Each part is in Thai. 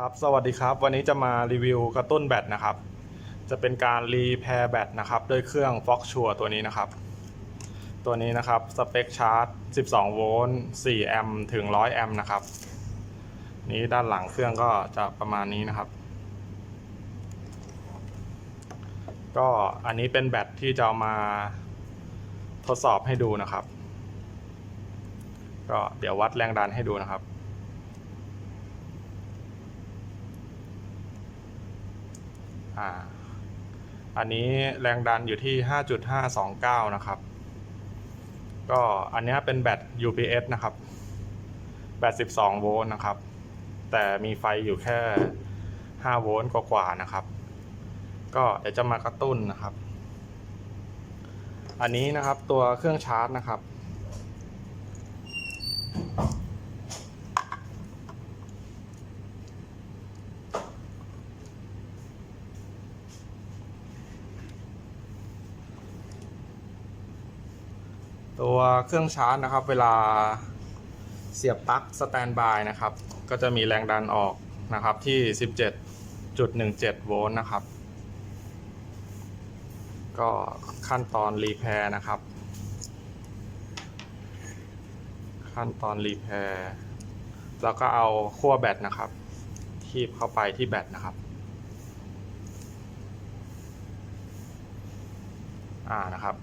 ครับ สวัสดีครับ วันนี้จะมารีวิวกระตุ้นแบตนะครับ จะเป็นการรีแพร์แบตนะครับด้วยเครื่อง Fox s u r e ตัวนี้นะครับ ตัวนี้นะครับสเปคชาร์จ 12 โวลต์ 4 แอมป์ถึง 100 แอมป์นะครับ นี้ด้านหลังเครื่องก็จะประมาณนี้นะครับ ก็อันนี้เป็นแบตที่จะเอามาทดสอบให้ดูนะครับ ก็เดี๋ยววัดแรงดันให้ดูนะครับ อ่า อันนี้แรงดันอยู่ที่ 5.529 นะครับ ก็อันนี้เป็นแบต UPS นะครับ แบต 12 โวลต์นะครับ แต่มีไฟอยู่แค่ 5 โวลต์กว่าๆนะครับ ก็เดี๋ยวจะมากระตุ้นนะครับ อันนี้นะครับตัวเครื่องชาร์จนะครับ ตัวเครื่องชาร์จนะครับ เวลาเสียบปลั๊กสแตนบายนะครับ ก็จะมีแรงดันออกนะครับที่ 17.17 โวลต์นะครับ ก็ขั้นตอนรีแพร์นะครับ ขั้นตอนรีแพร์แล้วก็เอาขั้วแบตนะครับคีบเข้าไปที่แบตนะครับ อ่านะครับ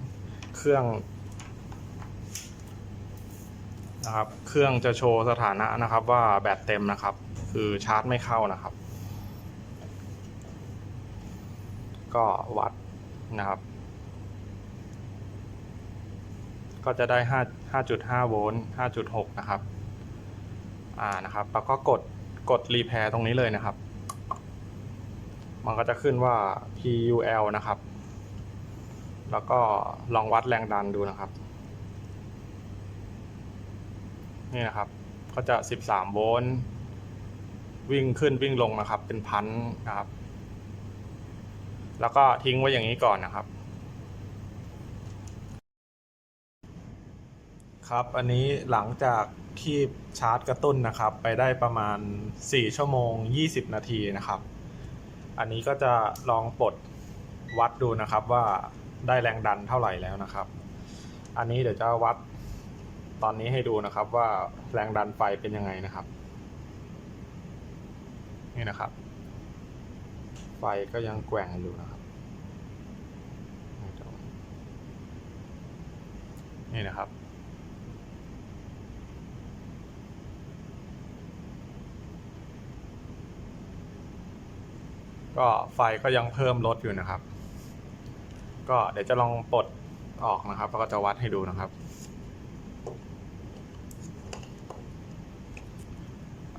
เครื่อง นะครับ เครื่องจะโชว์สถานะนะครับ ว่าแบตเต็มนะครับ คือชาร์จไม่เข้านะครับ ก็วัดนะครับ ก็จะได้ 5 5.5 โวลต์ 5.6 นะครับ อ่า นะครับ แล้วก็กด กดรีแพร์ตรงนี้เลยนะครับ มันก็จะขึ้นว่า PUL นะครับ แล้วก็ลองวัดแรงดันดูนะครับ นี่นะครับ ก็จะ 13 โวลต์วิ่งขึ้นวิ่งลงนะครับ เป็นพันนะครับ แล้วก็ทิ้งไว้อย่างนี้ก่อนนะครับ ครับ อันนี้หลังจากที่ชาร์จกระตุ้นนะครับ ไปได้ประมาณ 4 ชั่วโมง 20 นาทีนะครับ อันนี้ก็จะลองปลดวัดดูนะครับว่าได้แรงดันเท่าไหร่แล้วนะครับ อันนี้เดี๋ยวจะวัด ตอนนี้ให้ดูนะครับว่าแรงดันไฟเป็นยังไงนะครับ นี่นะครับ ไฟก็ยังแกว่งอยู่นะครับนี่นะครับ ก็ไฟก็ยังเพิ่มลดอยู่นะครับ ก็เดี๋ยวจะลองปลดออกนะครับแล้วก็จะวัดให้ดูนะครับ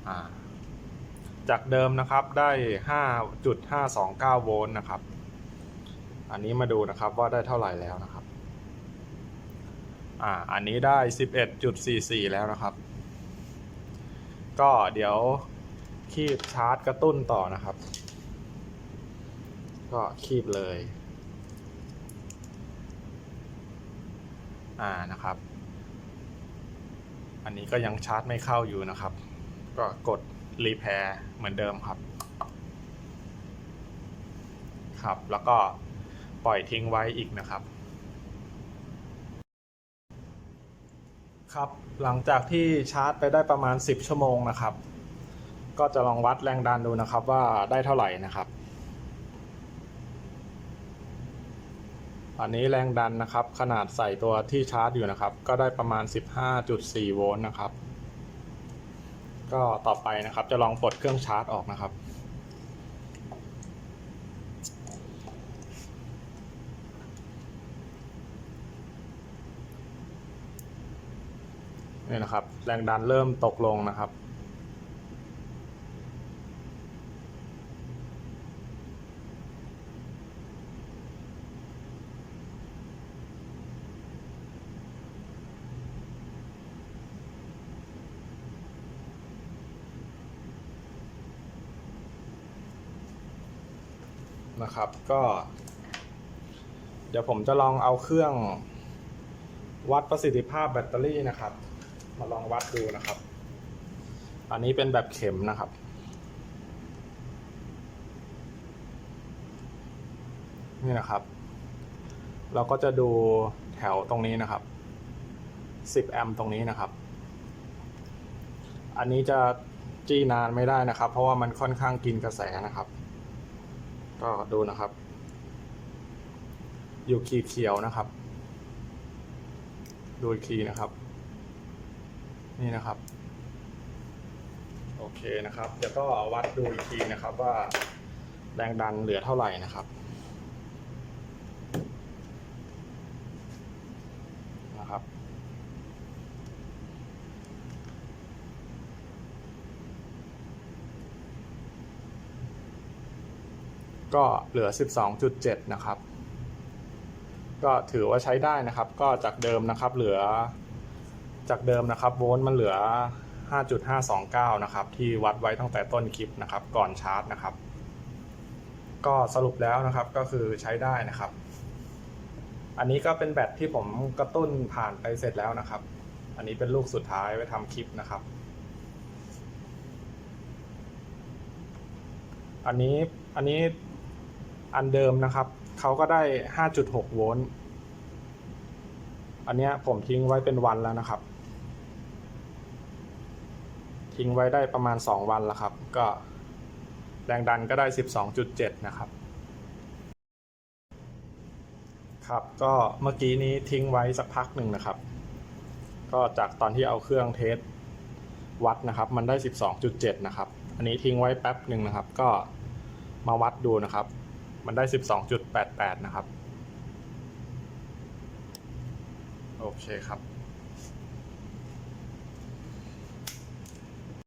อ่า จากเดิมนะครับได้ 5.529 โวลต์นะครับ อันนี้มาดูนะครับว่าได้เท่าไหร่แล้วนะครับ อ่า อันนี้ได้ 11.44 แล้วนะครับ ก็เดี๋ยวคีบชาร์จกระตุ้นต่อนะครับ ก็คีบเลย อ่านะครับ อันนี้ก็ยังชาร์จไม่เข้าอยู่นะครับ ก็กดรีแพร์เหมือนเดิมครับ ครับ แล้วก็ปล่อยทิ้งไว้อีกนะครับ ครับ หลังจากที่ชาร์จไปได้ประมาณ 10 ชั่วโมงนะครับ ก็จะลองวัดแรงดันดูนะครับว่าได้เท่าไหร่นะครับอันนี้แรงดันนะครับ ขนาดใส่ตัวที่ชาร์จอยู่นะครับ ก็ได้ประมาณ 15.4 โวลต์นะครับ ก็ต่อไปนะครับ จะลองปลดเครื่องชาร์จออกนะครับ นี่นะครับ แรงดันเริ่มตกลงนะครับ นะครับ ก็ เดี๋ยวผมจะลองเอาเครื่องวัดประสิทธิภาพแบตเตอรี่นะครับ มาลองวัดดูนะครับ อันนี้เป็นแบบเข็มนะครับ นี่นะครับ เราก็จะดูแถวตรงนี้นะครับ 10 แอมป์ตรงนี้นะครับ อันนี้จะจี้นานไม่ได้นะครับ เพราะว่ามันค่อนข้างกินกระแสนะครับ ก็ดูนะครับ อยู่ขีดเขียวนะครับ ดูอีกทีนะครับ นี่นะครับ โอเคนะครับเดี๋ยวก็วัดดูอีกทีนะครับว่าแรงดันเหลือเท่าไหร่นะครับนะครับ ก็เหลือ 12.7 นะครับ ก็ถือว่าใช้ได้นะครับ ก็จากเดิมนะครับเหลือ จากเดิมนะครับโวลต์มันเหลือ 5.529 นะครับ ที่วัดไว้ตั้งแต่ต้นคลิปนะครับ ก่อนชาร์จนะครับ ก็สรุปแล้วนะครับก็คือใช้ได้นะครับ อันนี้ก็เป็นแบตที่ผมกระตุ้นผ่านไปเสร็จแล้วนะครับ อันนี้เป็นลูกสุดท้ายไว้ทำคลิปนะครับอันนี้ อันนี้ อันเดิมนะครับ เขาก็ได้ 5.6 โวลต์ อันนี้ผมทิ้งไว้เป็นวันแล้วนะครับ ทิ้งไว้ได้ประมาณ 2 วันแล้วครับ ก็แรงดันก็ได้ 12.7 นะครับ ครับ ก็เมื่อกี้นี้ทิ้งไว้สักพักหนึ่งนะครับ ก็จากตอนที่เอาเครื่องเทสวัดนะครับ มันได้ 12.7 นะครับ อันนี้ทิ้งไว้แป๊บหนึ่งนะครับ ก็มาวัดดูนะครับ มันได้ 12.88 นะครับ โอเคครับ